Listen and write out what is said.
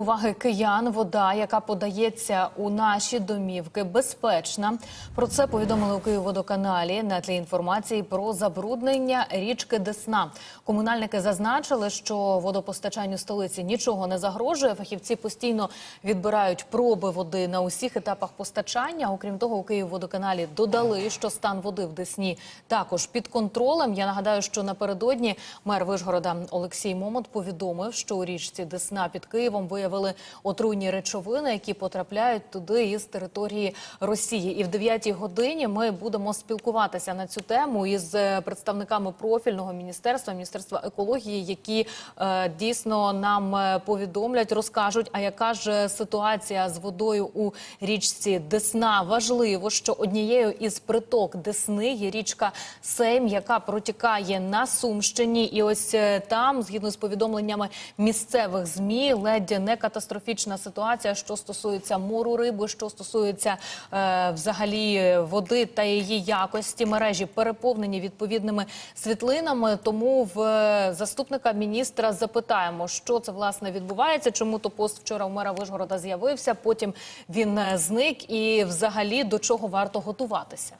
Уваги киян, вода, яка подається у наші домівки, безпечна. Про це повідомили у Київводоканалі на тлі інформації про забруднення річки Десна. Комунальники зазначили, що водопостачанню столиці нічого не загрожує. Фахівці постійно відбирають проби води на усіх етапах постачання. Окрім того, у Київводоканалі додали, що стан води в Десні також під контролем. Я нагадаю, що напередодні мер Вишгорода Олексій Момот повідомив, що у річці Десна під Києвом виявили отруйні речовини, які потрапляють туди із території Росії. І в 9 годині ми будемо спілкуватися на цю тему із е, представниками профільного міністерства, міністерства екології, які е, дійсно нам е, повідомлять, розкажуть, а яка ж ситуація з водою у річці Десна. Важливо, що однією із приток Десни є річка Сейм, яка протікає на Сумщині. І ось е, там, згідно з повідомленнями місцевих змі, ледь не катастрофічна ситуація, що стосується мору риби, що стосується е, взагалі води та її якості. Мережі переповнені відповідними світлинами. Тому в е, заступника міністра запитаємо, що це власне відбувається. Чому то пост вчора у мера Вишгорода з'явився? Потім він е, зник, і взагалі до чого варто готуватися.